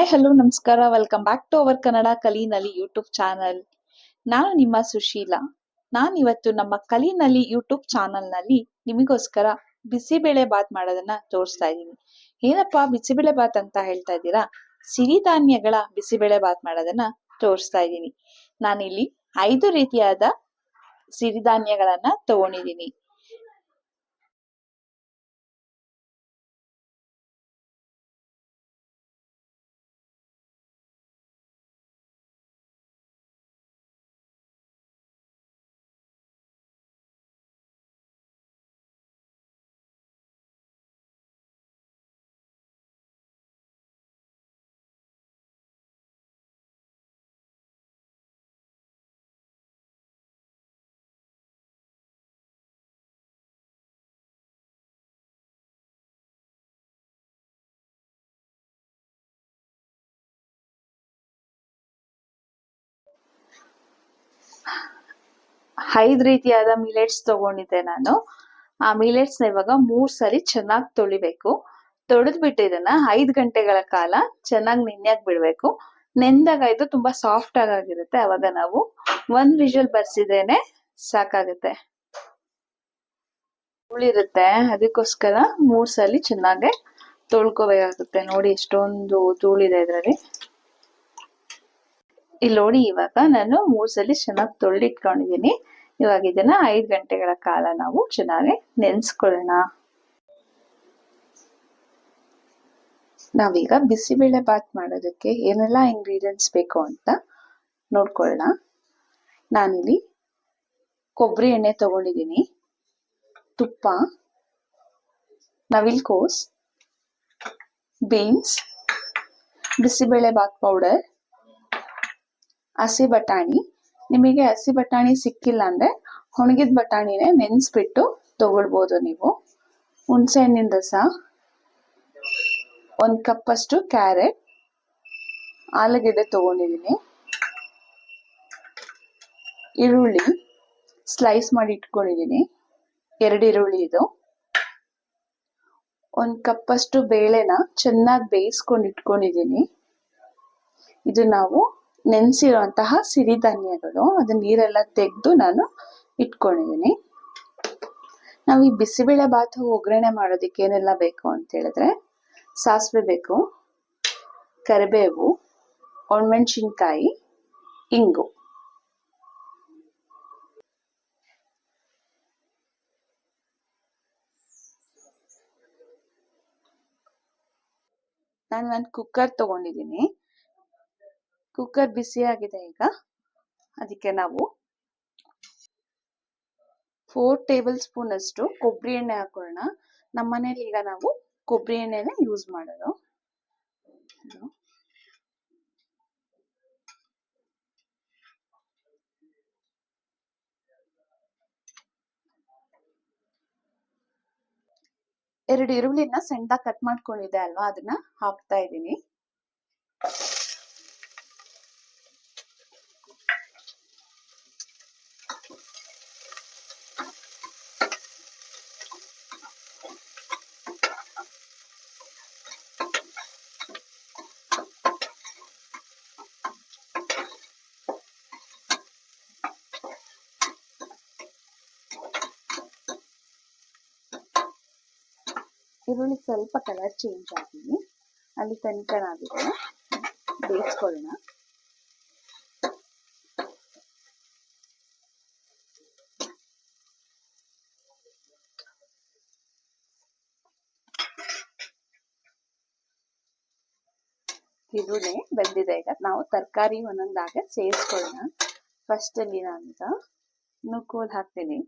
Hi hello ನಮಸ್ಕಾರ. Welcome back to our Kannada ಕಲಿನಲ್ಲಿ YouTube channel ನಾನು ನಿಮ್ಮ ಸುಶೀಲಾ. ನಾನು ಇವತ್ತು ನಮ್ಮ ಕಲಿನಲ್ಲಿ ಯೂಟ್ಯೂಬ್ ಚಾನಲ್ನಲ್ಲಿ ನಿಮಗೋಸ್ಕರ ಬಿಸಿಬೇಳೆ ಬಾತ್ ಮಾಡೋದನ್ನ ತೋರಿಸ್ತಾ ಇದ್ದೀನಿ. ಏನಪ್ಪಾ ಬಿಸಿಬೇಳೆ ಬಾತ್ ಅಂತ ಹೇಳ್ತಾ ಇದ್ದೀರಾ? ಸಿರಿಧಾನ್ಯಗಳ ಬಿಸಿಬೇಳೆ ಬಾತ್ ಮಾಡೋದನ್ನ ತೋರಿಸ್ತಾ ಇದ್ದೀನಿ. ನಾನಿಲ್ಲಿ ಐದು ರೀತಿಯಾದ ಸಿರಿಧಾನ್ಯಗಳನ್ನ ತಗೊಂಡಿದ್ದೀನಿ. ಐದು ರೀತಿಯಾದ ಮಿಲೆಟ್ಸ್ ತಗೊಂಡಿದ್ದೆ ನಾನು. ಆ ಮಿಲೆಟ್ಸ್ನ ಇವಾಗ ಮೂರ್ ಸರಿ ಚೆನ್ನಾಗಿ ತೊಳಿಬೇಕು. ತೊಳೆದ್ಬಿಟ್ಟು ಇದನ್ನ ಐದ್ ಗಂಟೆಗಳ ಕಾಲ ಚೆನ್ನಾಗಿ ನೆನ್ಯಾಕ್ ಬಿಡ್ಬೇಕು. ನೆಂದಾಗ ಇದು ತುಂಬಾ ಸಾಫ್ಟ್ ಆಗಿರುತ್ತೆ ಅವಾಗ ನಾವು ಒಂದ್ ವಿಷಲ್ ಬರ್ಸಿದ್ರೇನೆ ಸಾಕಾಗುತ್ತೆ. ಉಳಿರುತ್ತೆ. ಅದಕ್ಕೋಸ್ಕರ ಮೂರ್ ಸಲ ಚೆನ್ನಾಗಿ ತೊಳ್ಕೊಬೇಕಾಗುತ್ತೆ. ನೋಡಿ ಎಷ್ಟೊಂದು ಧೂಳಿದೆ ಇದ್ರಲ್ಲಿ. ಇಲ್ಲಿ ನೋಡಿ ಇವಾಗ ನಾನು ಮೂರು ಸಲ ಚೆನ್ನಾಗಿ ತೊಳ್ಳಿಟ್ಕೊಂಡಿದ್ದೀನಿ. ಇವಾಗ ಇದನ್ನ ಐದು ಗಂಟೆಗಳ ಕಾಲ ನಾವು ಚೆನ್ನಾಗಿ ನೆನೆಸ್ಕೊಳ್ಳೋಣ. ನಾವೀಗ ಬಿಸಿಬೇಳೆ ಬಾತ್ ಮಾಡೋದಕ್ಕೆ ಏನೆಲ್ಲ ಇಂಗ್ರೀಡಿಯೆಂಟ್ಸ್ ಬೇಕು ಅಂತ ನೋಡ್ಕೊಳ್ಳೋಣ. ನಾನಿಲ್ಲಿ ಕೊಬ್ಬರಿ ಎಣ್ಣೆ ತಗೊಂಡಿದ್ದೀನಿ. ತುಪ್ಪ ನವಿಲ್ಕೋಸ್ ಬೀನ್ಸ್, ಬಿಸಿಬೇಳೆ ಬಾತ್ ಪೌಡರ್ ಹಸಿ ಬಟಾಣಿ. ನಿಮಗೆ ಹಸಿ ಬಟಾಣಿ ಸಿಕ್ಕಿಲ್ಲ ಅಂದ್ರೆ ಒಣಗಿದ ಬಟಾಣಿನೇ ನೆನೆಸ್ಬಿಟ್ಟು ತಗೊಳ್ಬೋದು ನೀವು. ಹುಣಸೆ ಹಣ್ಣಿನ ರಸ ಒಂದು ಕಪ್ಪಷ್ಟು ಕ್ಯಾರೆಟ್. ಆಲೂಗೆಡ್ಡೆ ತಗೊಂಡಿದ್ದೀನಿ. ಈರುಳ್ಳಿ ಸ್ಲೈಸ್ ಮಾಡಿ ಇಟ್ಕೊಂಡಿದ್ದೀನಿ. ಎರಡು ಈರುಳ್ಳಿ ಇದು. ಒಂದು ಕಪ್ಪಷ್ಟು ಬೇಳೆನ ಚೆನ್ನಾಗಿ ಬೇಯಿಸ್ಕೊಂಡು ಇಟ್ಕೊಂಡಿದ್ದೀನಿ. ಇದು ನಾವು ನೆನೆಸಿರುವಂತಹ ಸಿರಿಧಾನ್ಯಗಳು ಅದು ನೀರೆಲ್ಲ ತೆಗೆದು ನಾನು ಇಟ್ಕೊಂಡಿದ್ದೀನಿ. ನಾವು ಈ ಬಿಸಿಬೇಳೆ ಬಾತ್ ಒಗ್ಗರಣೆ ಮಾಡೋದಕ್ಕೆ ಏನೆಲ್ಲ ಬೇಕು ಅಂತ ಹೇಳಿದ್ರೆ ಸಾಸಿವೆ ಬೇಕು, ಕರಿಬೇವು, ಒಣಮೆಣಸಿನ್ಕಾಯಿ, ಇಂಗು. ನಾನು ಒಂದು ಕುಕ್ಕರ್ ತಗೊಂಡಿದ್ದೀನಿ. ಕುಕ್ಕರ್ ಆಗಿದೆ ಈಗ. ಅದಕ್ಕೆ ನಾವು ಫೋರ್ ಟೇಬಲ್ ಸ್ಪೂನ್ ಅಷ್ಟು ಕೊಬ್ಬರಿ ಎಣ್ಣೆ ಹಾಕೊಳ್ಳೋಣ. ನಮ್ಮ ಮನೇಲಿ ಈಗ ನಾವು ಕೊಬ್ಬರಿ ಎಣ್ಣೆನೇ ಯೂಸ್ ಮಾಡೋದು. ಎರಡು ಈರುಳ್ಳಿನ ಸಣ್ಣದಾಗಿ ಕಟ್ ಮಾಡ್ಕೊಂಡಿದೆ ಅಲ್ವಾ? ಅದನ್ನ ಹಾಕ್ತಾ ಇದ್ದೀನಿ. ಈರುಳ್ಳಿ ಸ್ವಲ್ಪ ಕಲರ್ ಚೇಂಜ್ ಆಗಿ ಅಲ್ಲಿ ತನಕ ನಾವಿದನ್ನ ಬೇಯಿಸ್ಕೊಳ್ಳೋಣ. ಈರುಳ್ಳಿ ಬೆಂದಿದೆ ಈಗ. ನಾವು ತರಕಾರಿ ಒಂದೊಂದಾಗ ಸೇರಿಸ್ಕೊಳ್ಳೋಣ. ಫಸ್ಟ್ ಅಲ್ಲಿ ನಾನೀಗ ನುಕ್ಕೋಲ್ ಹಾಕ್ತೀನಿ.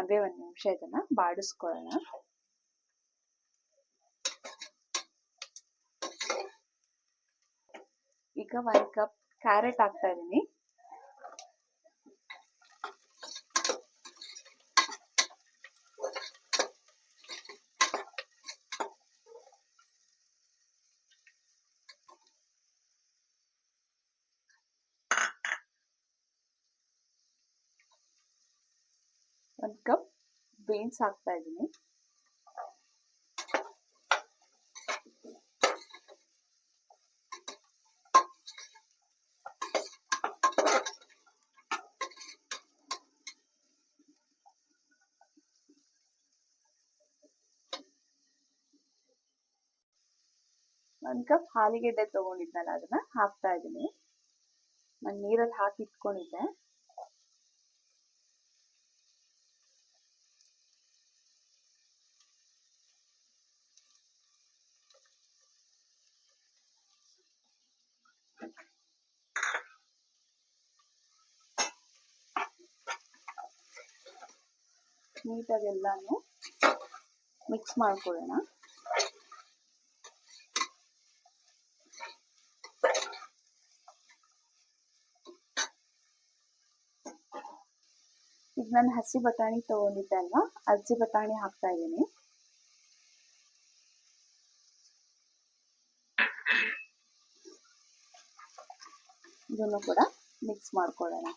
ಹಾಗೆ ಒಂದ್ ನಿಮಿಷ ಇದನ್ನ ಬಾಡಿಸ್ಕೊಳ್ಳೋಣ ಈಗ ಒಂದ್ ಕಪ್ ಕ್ಯಾರೆಟ್ ಹಾಕ್ತಾ ಇದೀನಿ ಒಂದು ಕಪ್ ಬೀನ್ಸ್ ಹಾಕ್ತಾ ಇದ್ದೀನಿ ಒಂದು ಕಪ್ ಹಾಲಿಗೆಡ್ಡೆ ತಗೊಂಡಿದ್ನಲ್ಲ, ಅದನ್ನ ಹಾಕ್ತಾ ಇದ್ದೀನಿ ನಾನು ನೀರಲ್ಲಿ ಹಾಕಿ ಇಟ್ಕೊಂಡಿದ್ದೆ. ನೀಟಾಗಿ ಎಲ್ಲಾನು ಮಿಕ್ಸ್ ಮಾಡ್ಕೊಳ್ಳೋಣ ಈಗ ನಾನು ಹಸಿ ಬಟಾಣಿ ತಗೊಂಡಿದ್ದೆ ಅಲ್ವಾ? ಹಸಿ ಬಟಾಣಿ ಹಾಕ್ತಾ ಇದ್ದೀನಿ. ಇದನ್ನು ಕೂಡ ಮಿಕ್ಸ್ ಮಾಡ್ಕೊಳ್ಳೋಣ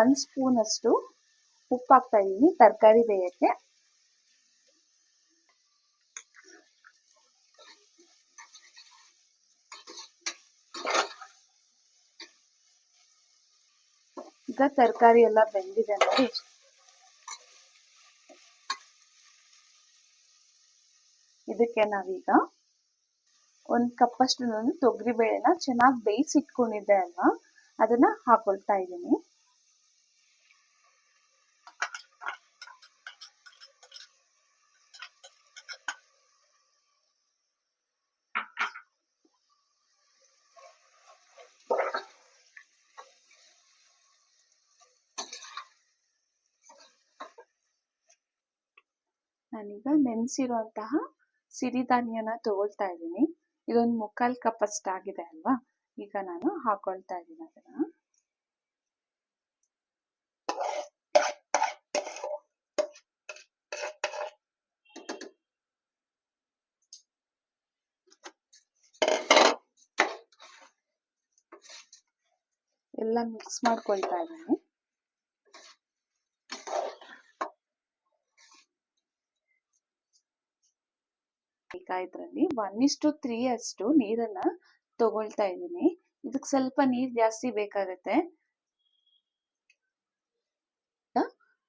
ಒಂದ್ ಸ್ಪೂನಷ್ಟು ಉಪ್ಪು ಹಾಕ್ತಾ ಇದ್ದೀನಿ ತರಕಾರಿ ಬೇಯಕ್ಕೆ. ಈಗ ತರಕಾರಿ ಎಲ್ಲ ಬೆಂದಿದೆ ನೋಡಿ. ಇದಕ್ಕೆ ನಾವೀಗ ಒಂದ್ ಕಪ್ಪಷ್ಟು ನಾನು ತೊಗರಿ ಬೇಳೆನ ಚೆನ್ನಾಗಿ ಬೇಯಿಸಿಟ್ಕೊಂಡಿದ್ದೆ ಅಲ್ವಾ? ಅದನ್ನ ಹಾಕೊಳ್ತಾ ಇದ್ದೀನಿ ನಾನೀಗ ನೆನೆಸಿರುವಂತಹ ಸಿರಿಧಾನ್ಯನ ತಗೊಳ್ತಾ ಇದ್ದೀನಿ. ಇದೊಂದು ಮುಕ್ಕಾಲ್ ಕಪ್ ಅಷ್ಟಾಗಿದೆ ಅಲ್ವಾ? ಈಗ ನಾನು ಹಾಕೊಳ್ತಾ ಇದ್ದೀನಿ ಅದನ್ನ. ಎಲ್ಲ ಮಿಕ್ಸ್ ಮಾಡ್ಕೊಳ್ತಾ ಇದ್ದೀನಿ. ಈಗ ಇದ್ರಲ್ಲಿ ಒನ್ ಇಷ್ಟು ತ್ರೀ ಅಷ್ಟು ನೀರನ್ನ ತಗೊಳ್ತಾ ಇದ್ದೀನಿ. ಇದಕ್ಕೆ ಸ್ವಲ್ಪ ನೀರ್ ಜಾಸ್ತಿ ಬೇಕಾಗತ್ತೆ.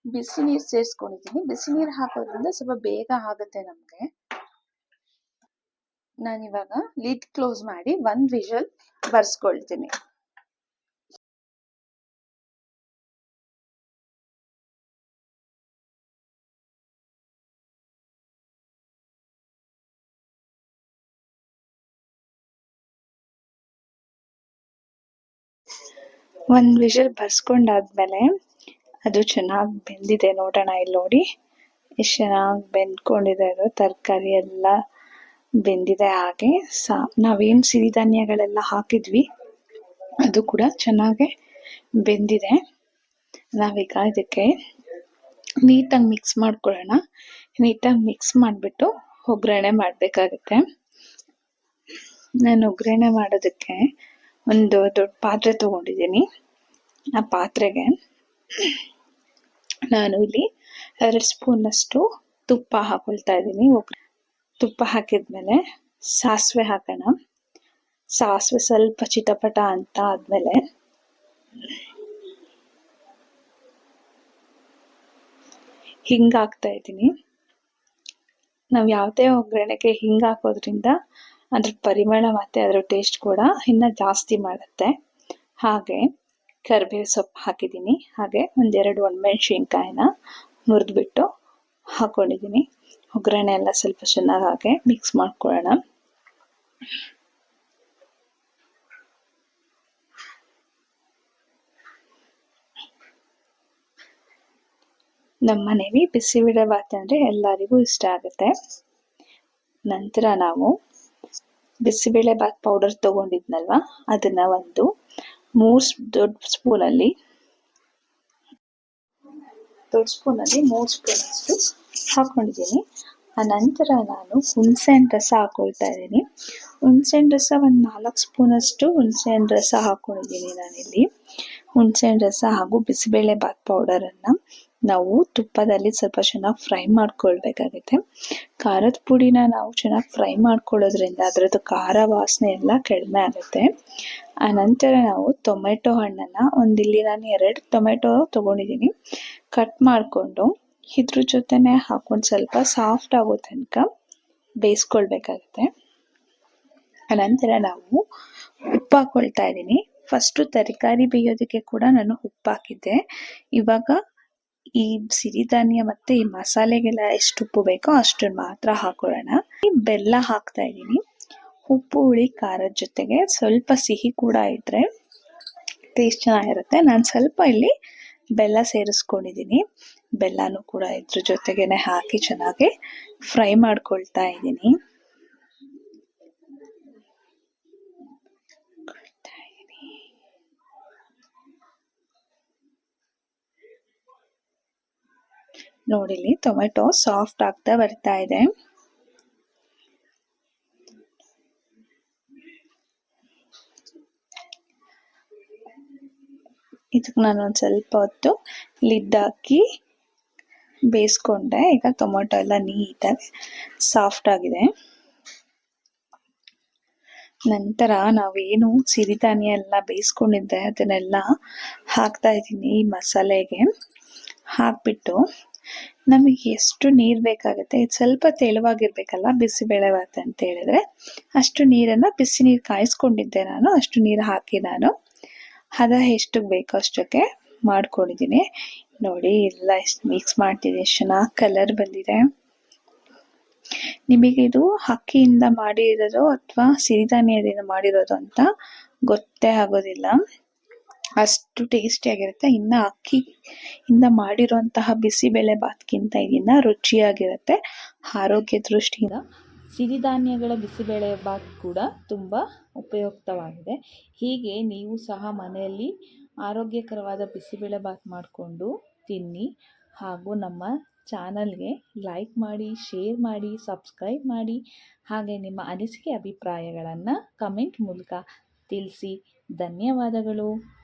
ಬಿಸಿ ನೀರ್ ಸೇರಿಸ್ಕೊಂಡಿದ್ದೀನಿ. ಬಿಸಿ ನೀರ್ ಹಾಕೋದ್ರಿಂದ ಸ್ವಲ್ಪ ಬೇಗ ಆಗುತ್ತೆ ನಮ್ಗೆ. ನಾನಿವಾಗ ಲಿಡ್ ಕ್ಲೋಸ್ ಮಾಡಿ ಒಂದು ವಿಷಲ್ ಬರ್ಸ್ಕೊಳ್ತೀನಿ. ಒಂದು ವಿಷಲ್ ಬರ್ಸ್ಕೊಂಡಾದ್ಮೇಲೆ ಅದು ಚೆನ್ನಾಗಿ ಬೆಂದಿದೆ, ನೋಡೋಣ ಇಲ್ಲಿ ನೋಡಿ. ಎಷ್ಟು ಚೆನ್ನಾಗಿ ಬೆಂದ್ಕೊಂಡಿದೆ ಅದು, ತರಕಾರಿ ಎಲ್ಲ ಬೆಂದಿದೆ ಹಾಗೆ. ಸಾ, ನಾವೇನು ಸಿರಿಧಾನ್ಯಗಳೆಲ್ಲ ಹಾಕಿದ್ವಿ, ಅದು ಕೂಡ ಚೆನ್ನಾಗೆ ಬೆಂದಿದೆ. ನಾವೀಗ ಇದಕ್ಕೆ ನೀಟಾಗಿ ಮಿಕ್ಸ್ ಮಾಡ್ಕೊಳ್ಳೋಣ. ನೀಟಾಗಿ ಮಿಕ್ಸ್ ಮಾಡಿಬಿಟ್ಟು ಒಗ್ಗರಣೆ ಮಾಡಬೇಕಾಗುತ್ತೆ. ನಾನು ಒಗ್ಗರಣೆ ಮಾಡೋದಕ್ಕೆ ಒಂದು ದೊಡ್ಡ ಪಾತ್ರೆ ತಗೊಂಡಿದ್ದೀನಿ. ಆ ಪಾತ್ರೆಗೆ ನಾನು ಇಲ್ಲಿ ಎರಡು ಸ್ಪೂನಷ್ಟು ತುಪ್ಪ ಹಾಕೊಳ್ತಾ ಇದ್ದೀನಿ. ತುಪ್ಪ ಹಾಕಿದ್ಮೇಲೆ ಸಾಸಿವೆ ಹಾಕೋಣ. ಸಾಸಿವೆ ಸ್ವಲ್ಪ ಚಿತಪಟ ಅಂತ ಆದ್ಮೇಲೆ ಹಿಂಗಾಗ್ತಾ ಇದ್ದೀನಿ. ನಾವು ಯಾವುದೇ ಒಗ್ಗರಣೆಗೆ ಹಿಂಗ್ ಹಾಕೋದ್ರಿಂದ ಅದ್ರ ಪರಿಮಳ ಮತ್ತೆ ಅದರ ಟೇಸ್ಟ್ ಕೂಡ ಇನ್ನ ಜಾಸ್ತಿ ಮಾಡುತ್ತೆ. ಹಾಗೆ ಕರಿಬೇವು ಸೊಪ್ಪು ಹಾಕಿದ್ದೀನಿ. ಹಾಗೆ ಒಂದೆರಡು ಒಣಮೆಣ್ಸಿನ್ಕಾಯಿನ ಮುರಿದ್ಬಿಟ್ಟು ಹಾಕ್ಕೊಂಡಿದ್ದೀನಿ ಒಗ್ಗರಣೆ ಎಲ್ಲ ಸ್ವಲ್ಪ ಚೆನ್ನಾಗಿ ಹಾಗೆ ಮಿಕ್ಸ್ ಮಾಡ್ಕೊಳ್ಳೋಣ. ನಮ್ಮ ಮನೇಲಿ ಬಿಸಿಬೇಳೆಬಾತ್ ಅಂದರೆ ಎಲ್ಲರಿಗೂ ಇಷ್ಟ ಆಗುತ್ತೆ. ನಂತರ ನಾವು ಬಿಸಿಬೇಳೆಬಾತ್ ಪೌಡರ್ ತಗೊಂಡಿದ್ನಲ್ವ? ಅದನ್ನ ಒಂದು ಮೂರು ದೊಡ್ಡ ಸ್ಪೂನಲ್ಲಿ ದೊಡ್ಡ ಸ್ಪೂನಲ್ಲಿ ಮೂರು ಸ್ಪೂನಷ್ಟು ಹಾಕೊಂಡಿದ್ದೀನಿ. ಅನಂತರ ನಾನು ಹುಣಸೆಹಣ್ಣು ರಸ ಹಾಕೊಳ್ತಾ ಇದ್ದೀನಿ. ಹುಣಸೆಹಣ್ಣು ರಸ ಒಂದು ನಾಲ್ಕು ಸ್ಪೂನಷ್ಟು ಹುಣಸೆಹಣ್ಣು ರಸ ಹಾಕೊಂಡಿದ್ದೀನಿ ನಾನಿಲ್ಲಿ. ಹುಣಸೆಹಣ್ಣು ರಸ ಹಾಗೂ ಬಿಸಿಬೇಳೆ ಬಾತ್ ಪೌಡರನ್ನು ನಾವು ತುಪ್ಪದಲ್ಲಿ ಸ್ವಲ್ಪ ಚೆನ್ನಾಗಿ ಫ್ರೈ ಮಾಡ್ಕೊಳ್ಬೇಕಾಗುತ್ತೆ. ಖಾರದ ಪುಡಿನ ನಾವು ಚೆನ್ನಾಗಿ ಫ್ರೈ ಮಾಡ್ಕೊಳ್ಳೋದ್ರಿಂದ ಅದರದ್ದು ಖಾರ ವಾಸನೆ ಎಲ್ಲ ಕಡಿಮೆ ಆಗುತ್ತೆ. ಆನಂತರ ನಾವು ಟೊಮೆಟೊ ಹಣ್ಣನ್ನು ಒಂದಿಲ್ಲಿ ನಾನು ಎರಡು ಟೊಮೆಟೊ ತೊಗೊಂಡಿದ್ದೀನಿ. ಕಟ್ ಮಾಡಿಕೊಂಡು ಇದ್ರ ಜೊತೆನೆ ಹಾಕೊಂಡು ಸ್ವಲ್ಪ ಸಾಫ್ಟ್ ಆಗೋ ತನಕ ಬೇಯಿಸ್ಕೊಳ್ಬೇಕಾಗುತ್ತೆ. ಆನಂತರ ನಾವು ಉಪ್ಪು ಹಾಕೊಳ್ತಾ ಇದ್ದೀನಿ. ಫಸ್ಟು ತರಕಾರಿ ಬೇಯೋದಕ್ಕೆ ಕೂಡ ನಾನು ಉಪ್ಪು ಹಾಕಿದ್ದೆ. ಇವಾಗ ಈ ಸಿರಿಧಾನ್ಯ ಮತ್ತೆ ಈ ಮಸಾಲೆಗೆಲ್ಲ ಎಷ್ಟು ಉಪ್ಪು ಬೇಕೋ ಅಷ್ಟನ್ನು ಮಾತ್ರ ಹಾಕೊಳ್ಳೋಣ. ಬೆಲ್ಲ ಹಾಕ್ತಾ ಇದ್ದೀನಿ. ಉಪ್ಪು, ಹುಳಿ, ಖಾರದ ಜೊತೆಗೆ ಸ್ವಲ್ಪ ಸಿಹಿ ಕೂಡ ಇದ್ರೆ ಟೇಸ್ಟ್ ಚೆನ್ನಾಗಿರುತ್ತೆ. ನಾನು ಸ್ವಲ್ಪ ಇಲ್ಲಿ ಬೆಲ್ಲ ಸೇರಿಸ್ಕೊಂಡಿದ್ದೀನಿ. ಬೆಲ್ಲನೂ ಕೂಡ ಇದ್ರ ಜೊತೆಗೇನೆ ಹಾಕಿ ಚೆನ್ನಾಗಿ ಫ್ರೈ ಮಾಡ್ಕೊಳ್ತಾ ಇದ್ದೀನಿ. ನೋಡಿಲಿ ಟೊಮೆಟೊ ಸಾಫ್ಟ್ ಆಗ್ತಾ ಬರ್ತಾ ಇದೆ. ಇದಕ್ಕೆ ನಾನು ಒಂದು ಸ್ವಲ್ಪ ಹೊತ್ತು ಲಿಡ್ ಹಾಕಿ ಬೇಯಿಸ್ಕೊಂಡೆ. ಈಗ ಟೊಮೆಟೊ ಎಲ್ಲ ನೀಟಾಗಿ ಸಾಫ್ಟ್ ಆಗಿದೆ. ನಂತರ ನಾವೇನು ಸಿರಿಧಾನ್ಯ ಎಲ್ಲ ಬೇಯಿಸ್ಕೊಂಡಿದ್ದೆ, ಅದನ್ನೆಲ್ಲ ಹಾಕ್ತಾ ಇದ್ದೀನಿ ಈ ಮಸಾಲೆಗೆ. ಹಾಕ್ಬಿಟ್ಟು ನಮಗೆ ಎಷ್ಟು ನೀರು ಬೇಕಾಗುತ್ತೆ? ಇದು ಸ್ವಲ್ಪ ತೆಳುವಾಗಿರ್ಬೇಕಲ್ಲ ಬಿಸಿಬೇಳೆ ಭಾತ್ ಅಂತ ಹೇಳಿದ್ರೆ. ಅಷ್ಟು ನೀರನ್ನು ಬಿಸಿ ನೀರು ಕಾಯಿಸ್ಕೊಂಡಿದ್ದೆ ನಾನು, ಅಷ್ಟು ನೀರು ಹಾಕಿ ನಾನು. ಹದ ಎಷ್ಟು ಬೇಕೋ ಅಷ್ಟಕ್ಕೆ ಮಾಡ್ಕೊಂಡಿದ್ದೀನಿ. ನೋಡಿ, ಎಲ್ಲ ಎಷ್ಟು ಮಿಕ್ಸ್ ಮಾಡ್ತಿದ್ದೀನಿ. ಚೆನ್ನಾಗಿ ಕಲರ್ ಬಂದಿದೆ. ನಿಮಗೆ ಇದು ಅಕ್ಕಿಯಿಂದ ಮಾಡಿರೋದು ಅಥವಾ ಸಿರಿಧಾನ್ಯದಿಂದ ಮಾಡಿರೋದು ಅಂತ ಗೊತ್ತೇ ಆಗೋದಿಲ್ಲ. ಅಷ್ಟು ಟೇಸ್ಟಿಯಾಗಿರುತ್ತೆ ಇನ್ನು ಅಕ್ಕಿಯಿಂದ ಮಾಡಿರುವಂತಹ ಬಿಸಿಬೇಳೆ ಬಾತ್ಗಿಂತ ಇದನ್ನ ರುಚಿಯಾಗಿರುತ್ತೆ. ಆರೋಗ್ಯ ದೃಷ್ಟಿಯಿಂದ ಸಿರಿಧಾನ್ಯಗಳ ಬಿಸಿಬೇಳೆ ಬಾತ್ ಕೂಡ ತುಂಬ ಉಪಯುಕ್ತವಾಗಿದೆ. ಹೀಗೆ ನೀವು ಸಹ ಮನೆಯಲ್ಲಿ ಆರೋಗ್ಯಕರವಾದ ಬಿಸಿಬೇಳೆ ಬಾತ್ ಮಾಡಿಕೊಂಡು ತಿನ್ನಿ ಹಾಗೂ ನಮ್ಮ ಚಾನಲ್ಗೆ ಲೈಕ್ ಮಾಡಿ, ಶೇರ್ ಮಾಡಿ, ಸಬ್ಸ್ಕ್ರೈಬ್ ಮಾಡಿ ಹಾಗೆ ನಿಮ್ಮ ಅನಿಸಿಕೆ ಅಭಿಪ್ರಾಯಗಳನ್ನು ಕಮೆಂಟ್ ಮೂಲಕ ತಿಳಿಸಿ. ಧನ್ಯವಾದಗಳು.